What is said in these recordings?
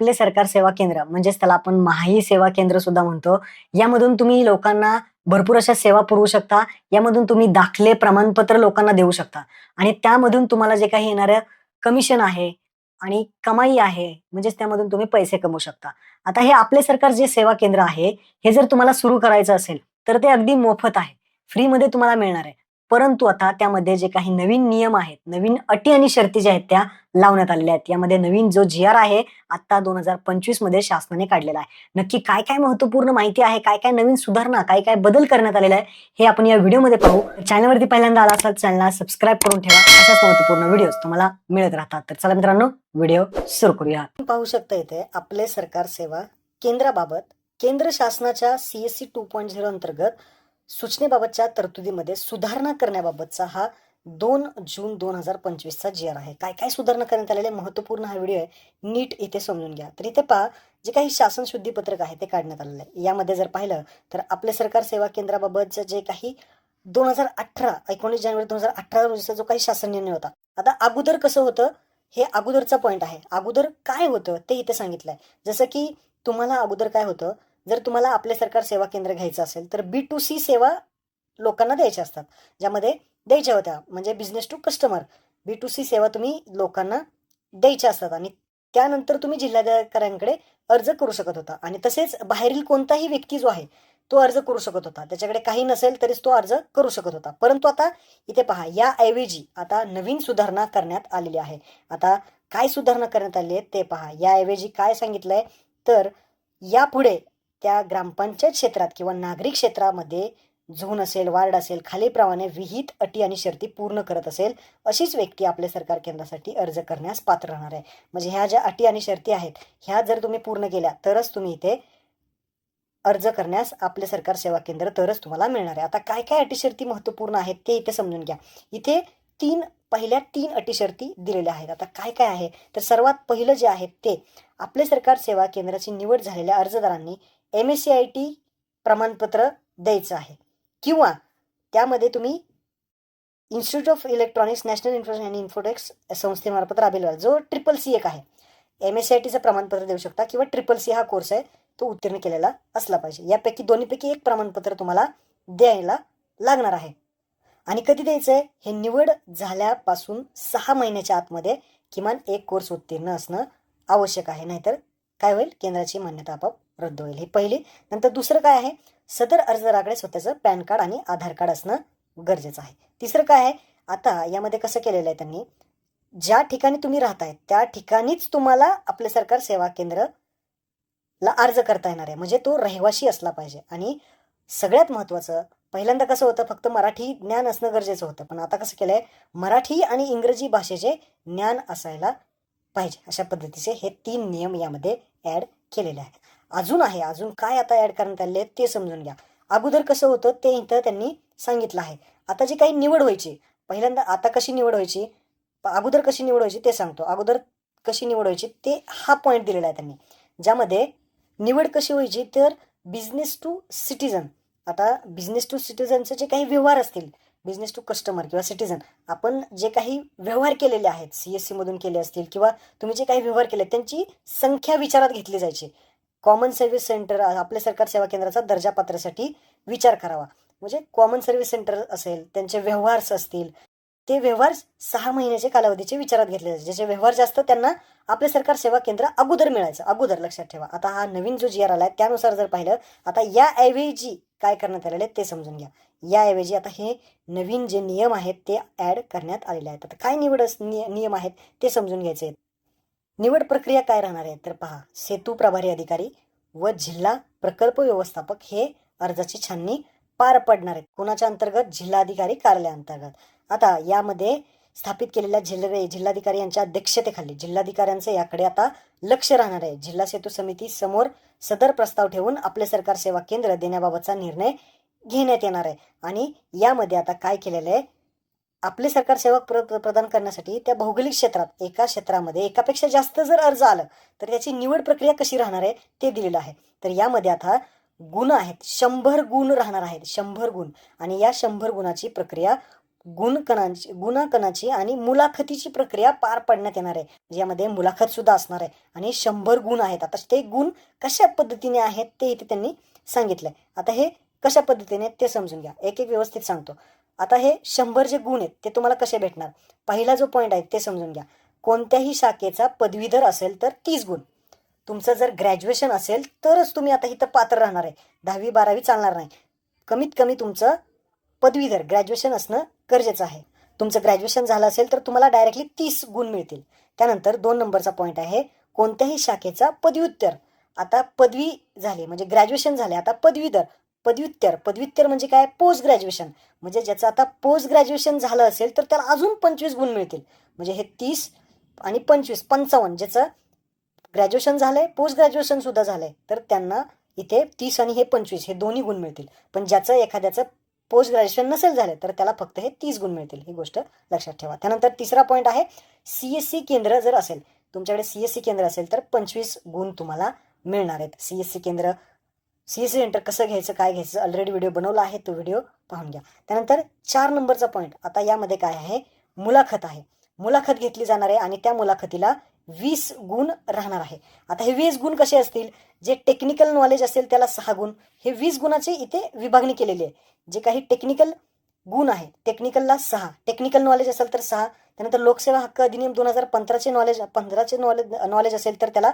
आपले सरकार सेवा केंद्र म्हणजेच त्याला आपण महाई सेवा केंद्र सुद्धा म्हणतो. यामधून तुम्ही लोकांना भरपूर अशा सेवा पुरवू शकता. यामधून तुम्ही दाखले प्रमाणपत्र लोकांना देऊ शकता. आणि त्यामधून तुम्हाला जे काही येणारं कमिशन आहे आणि कमाई आहे म्हणजेच त्यामधून तुम्ही पैसे कमवू शकता. आता हे आपले सरकार जे सेवा केंद्र आहे हे जर तुम्हाला सुरू करायचं असेल तर ते अगदी मोफत आहे. फ्रीमध्ये तुम्हाला मिळणार आहे. परंतु आता त्यामध्ये जे काही नवीन नियम आहेत नवीन अटी आणि शर्ती ज्या आहेत त्या लावण्यात आलेल्या आहेत. यामध्ये नवीन जो जी आर आहे आता दोन हजार पंचवीसमध्ये शासनाने काढलेला आहे. नक्की काय काय महत्त्वपूर्ण माहिती आहे काय काय नवीन सुधारणा काय काय बदल करण्यात आलेला आहे हे आपण या व्हिडिओमध्ये पाहू. चॅनलवरती पहिल्यांदा आला असाल चॅनलला सबस्क्राईब करून ठेवा. अशाच महत्त्वपूर्ण व्हिडिओ तुम्हाला मिळत राहतात. तर चला मित्रांनो व्हिडिओ सुरू करूया. पाहू शकता इथे आपले सरकार सेवा केंद्राबाबत केंद्र शासनाच्या सीएससी टू पॉईंट झिरो अंतर्गत सूचनेबाबतच्या तरतुदीमध्ये सुधारणा करण्याबाबतचा हा दोन जून दोन हजार पंचवीसचा जी आर आहे. काय काय सुधारणा करण्यात आलेले महत्त्वपूर्ण हा व्हिडिओ आहे. नीट इथे समजून घ्या. तर इथे पहा जे काही शासन शुद्धी पत्रक आहे ते काढण्यात आलेलं आहे. यामध्ये जर पाहिलं तर आपले सरकार सेवा केंद्राबाबतचं जे काही दोन हजार अठरा एकोणीस जानेवारी दोन हजार अठरा रोजीचा जो काही शासन निर्णय होता आता अगोदर कसं होतं? हे अगोदरचा पॉईंट आहे. अगोदर काय होतं? ते इथे सांगितलंय. जसं की तुम्हाला अगोदर काय होतं? जर तुम्हाला आपले सरकार सेवा केंद्र घ्यायचं असेल तर बी टू सी सेवा लोकांना द्यायच्या असतात ज्यामध्ये द्यायच्या होत्या म्हणजे business to customer B to C सेवा तुम्ही लोकांना द्यायच्या असतात आणि त्यानंतर तुम्ही जिल्हाधिकाऱ्यांकडे अर्ज करू शकत होता. आणि तसेच बाहेरील कोणताही व्यक्ती जो आहे तो अर्ज करू शकत होता. त्याच्याकडे काही नसेल तरीच तो अर्ज करू शकत होता. परंतु आता इथे पहा याऐवजी आता नवीन सुधारणा करण्यात आलेली आहे. आता काय सुधारणा करण्यात आली आहे ते पहा. याऐवजी काय सांगितलंय? तर यापुढे त्या ग्रामपंचायत क्षेत्रात किंवा नागरिक क्षेत्रामध्ये झोन असेल वार्ड असेल खालीलप्रमाणे विहित अटी आणि शर्ती पूर्ण करत असेल अशीच व्यक्ती आपल्या सरकार केंद्रासाठी अर्ज करण्यास पात्र राहणार आहे. म्हणजे ह्या ज्या अटी आणि शर्ती आहेत ह्या जर तुम्ही पूर्ण केल्या तरच तुम्ही इथे अर्ज करण्यास आपले सरकार सेवा केंद्र तरच तुम्हाला मिळणार आहे. आता काय काय अटी शर्ती महत्त्वपूर्ण आहेत ते इथे समजून घ्या. इथे तीन पहिल्या तीन अटी शर्ती दिलेल्या आहेत. आता काय काय आहे? तर सर्वात पहिलं जे आहे ते आपले सरकार सेवा केंद्राची निवड झालेल्या अर्जदारांनी M S C I T प्रमाणपत्र द्यायचं आहे. किंवा त्यामध्ये तुम्ही institute of electronics national information आणि इन्फोटेक्स संस्थेमार्फत राबेल जो ट्रिपल सी एक आहे. एम एस सी आय टीचं प्रमाणपत्र देऊ शकता किंवा ट्रिपल सी हा कोर्स आहे तो उत्तीर्ण केलेला असला पाहिजे. यापैकी दोन्हीपैकी एक प्रमाणपत्र तुम्हाला द्यायला लागणार आहे. आणि कधी द्यायचं आहे? हे निवड झाल्यापासून सहा महिन्याच्या आतमध्ये किमान एक कोर्स उत्तीर्ण असणं आवश्यक आहे. नाहीतर काय होईल? केंद्राची मान्यता आपोआप रद्द होईल हे पहिली. नंतर दुसरं काय आहे? सदर अर्जदाराकडे स्वतःचं पॅन कार्ड आणि आधार कार्ड असणं गरजेचं आहे. तिसरं काय आहे? आता यामध्ये कसं केलेलं आहे त्यांनी? ज्या ठिकाणी तुम्ही राहताय त्या ठिकाणीच तुम्हाला आपले सरकार सेवा केंद्र ला अर्ज करता येणार आहे. म्हणजे तो रहिवाशी असला पाहिजे. आणि सगळ्यात महत्त्वाचं पहिल्यांदा कसं होतं? फक्त मराठी ज्ञान असणं गरजेचं होतं. पण आता कसं केलंय? मराठी आणि इंग्रजी भाषेचे ज्ञान असायला पाहिजे. अशा पद्धतीचे हे तीन नियम यामध्ये ॲड केलेले आहेत. अजून आहे अजून काय आता ऍड करण्यात आले ते समजून घ्या. अगोदर कसं होतं ते इथं त्यांनी सांगितलं आहे. आता जी काही निवड व्हायची पहिल्यांदा आता कशी निवड व्हायची अगोदर कशी निवड व्हायची ते सांगतो. अगोदर कशी निवड व्हायची ते हा पॉईंट दिलेला आहे त्यांनी. ज्यामध्ये निवड कशी व्हायची तर बिझनेस टू सिटीजन आता बिझनेस टू सिटीजनचे जे काही व्यवहार असतील बिझनेस टू कस्टमर किंवा सिटीजन आपण जे काही व्यवहार केलेले आहेत सी एस सीमधून केले असतील किंवा तुम्ही जे काही व्यवहार केले त्यांची संख्या विचारात घेतली जायची. कॉमन सर्व्हिस सेंटर आपल्या सरकार सेवा केंद्राचा दर्जा पात्रासाठी विचार करावा. म्हणजे कॉमन सर्व्हिस सेंटर असेल त्यांचे व्यवहार्स असतील ते व्यवहार सहा महिन्याच्या कालावधीचे विचारात घेतले जायचे ज्याचे व्यवहार जास्त त्यांना आपले सरकार सेवा केंद्र अगोदर मिळायचं. अगोदर लक्षात ठेवा. आता हा नवीन जो जी आर आला आहे त्यानुसार जर पाहिलं आता याऐवजी काय करण्यात आलेले ते समजून घ्या. याऐवजी आता हे नवीन जे नियम आहेत ते ऍड करण्यात आलेले आहेत. आता काय निवड नियम आहेत ते समजून घ्यायचे आहेत. निवड प्रक्रिया काय राहणार आहे? तर पहा सेतू प्रभारी अधिकारी व जिल्हा प्रकल्प व्यवस्थापक हे अर्जाची छाननी पार पडणार आहेत. कोणाच्या अंतर्गत? जिल्हाधिकारी कार्यालयाअंतर्गत आता यामध्ये स्थापित केलेल्या जिल्हे जिल्हाधिकारी यांच्या अध्यक्षतेखाली जिल्हाधिकाऱ्यांचं याकडे आता लक्ष राहणार आहे. जिल्हा सेतू समिती समोर सदर प्रस्ताव ठेवून आपले सरकार सेवा केंद्र देण्याबाबतचा निर्णय घेण्यात येणार आहे. आणि यामध्ये आता काय केलेलं आहे? आपले सरकार सेवा प्र प्रदान करण्यासाठी त्या भौगोलिक क्षेत्रात एका क्षेत्रामध्ये एकापेक्षा जास्त जर अर्ज आलं तर त्याची निवड प्रक्रिया कशी राहणार आहे ते दिलेलं आहे. तर यामध्ये आता गुण आहेत शंभर गुण राहणार आहेत शंभर गुण. आणि या शंभर गुणाची प्रक्रिया गुणकणांची गुणाकणाची आणि मुलाखतीची प्रक्रिया पार पाडण्यात येणार आहे. ज्यामध्ये मुलाखत सुद्धा असणार आहे. आणि शंभर गुण आहेत. आता ते गुण कशा पद्धतीने आहेत ते इथे त्यांनी सांगितलंय. आता हे कशा पद्धतीने ते समजून घ्या. एक एक व्यवस्थित सांगतो. आता हे शंभर जे गुण आहेत ते तुम्हाला कसे भेटणार? पहिला जो पॉईंट आहे ते समजून घ्या. कोणत्याही शाखेचा पदवीधर असेल तर तीस गुण. तुमचं जर ग्रॅज्युएशन असेल तरच तुम्ही आता इथं पात्र राहणार आहे. दहावी बारावी चालणार नाही. कमीत कमी तुमचं पदवीधर ग्रॅज्युएशन असणं गरजेचं आहे. तुमचं ग्रॅज्युएशन झालं असेल तर तुम्हाला डायरेक्टली तीस गुण मिळतील. त्यानंतर दोन नंबरचा पॉईंट आहे कोणत्याही शाखेचा पदव्युत्तर. आता पदवी झाली म्हणजे ग्रॅज्युएशन झाले आता पदवीधर. पदव्युत्तर. पदव्युत्तर म्हणजे काय? पोस्ट ग्रॅज्युएशन म्हणजे ज्याचं आता पोस्ट ग्रॅज्युएशन झालं असेल तर त्याला अजून पंचवीस गुण मिळतील. म्हणजे हे तीस आणि पंचवीस पंचावन्न ज्याचं ग्रॅज्युएशन झालंय पोस्ट ग्रॅज्युएशन सुद्धा झालंय तर त्यांना इथे तीस आणि हे पंचवीस हे दोन्ही गुण मिळतील. पण ज्याचं एखाद्याचं पोस्ट ग्रॅज्युएशन नसेल झालं तर त्याला फक्त हे तीस गुण मिळतील. ही गोष्ट लक्षात ठेवा. त्यानंतर तिसरा पॉईंट आहे सी एस सी केंद्र जर असेल तुमच्याकडे सी एस सी केंद्र असेल तर पंचवीस गुण तुम्हाला मिळणार आहेत. सी एस सी केंद्र सी एस सी सेंटर कसं घ्यायचं काय घ्यायचं ऑलरेडी व्हिडिओ बनवला आहे तो व्हिडिओ पाहून घ्या. त्यानंतर चार नंबरचा पॉईंट आता यामध्ये काय आहे? मुलाखत आहे. मुलाखत घेतली जाणार आहे आणि त्या मुलाखतीला वीस गुण राहणार आहे. आता हे वीस गुण कसे असतील? जे टेक्निकल नॉलेज असेल त्याला सहा गुण. हे वीस गुणाची इथे विभागणी केलेली आहे. जे काही टेक्निकल गुण आहे टेक्निकलला सहा. टेक्निकल नॉलेज असेल तर सहा. त्यानंतर लोकसेवा हक्क अधिनियम दोन हजार पंधराचे नॉलेज पंधराचे नॉलेज नॉलेज असेल तर त्याला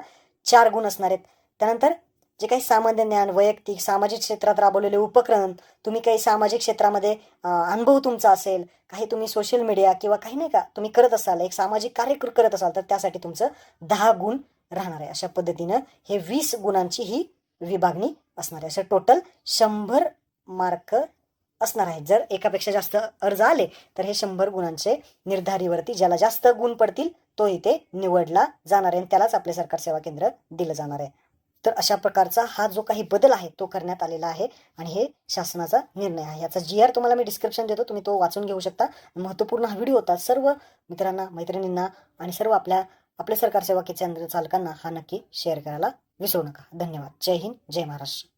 चार गुण असणार आहेत. त्यानंतर जे काही सामान्य ज्ञान वैयक्तिक सामाजिक क्षेत्रात राबवलेले उपक्रम तुम्ही काही सामाजिक क्षेत्रामध्ये अनुभव तुमचा असेल काही तुम्ही सोशल मीडिया किंवा काही नाही का तुम्ही करत असाल एक सामाजिक कार्य करत असाल तर त्यासाठी तुमचं दहा गुण राहणार आहे. अशा पद्धतीनं हे वीस गुणांची ही विभागणी असणार आहे. असं टोटल शंभर मार्क असणार आहे. जर एकापेक्षा जास्त अर्ज आले तर हे शंभर गुणांचे निर्धारीवरती ज्याला जास्त गुण पडतील तो इथे निवडला जाणार आहे आणि त्यालाच आपले सरकार सेवा केंद्र दिलं जाणार आहे. तर अशा प्रकारचा हा जो काही बदल आहे तो करण्यात आलेला आहे आणि हे शासनाचा निर्णय आहे. याचा जी आर तुम्हाला मी डिस्क्रिप्शन देतो तुम्ही तो वाचून घेऊ शकता. महत्त्वपूर्ण हा व्हिडिओ होता. सर्व मित्रांना मैत्रिणींना आणि सर्व आपल्या आपल्या सरकार सेवा केंद्र चालकांना हा नक्की शेअर करायला विसरू नका. धन्यवाद. जय हिंद जय महाराष्ट्र.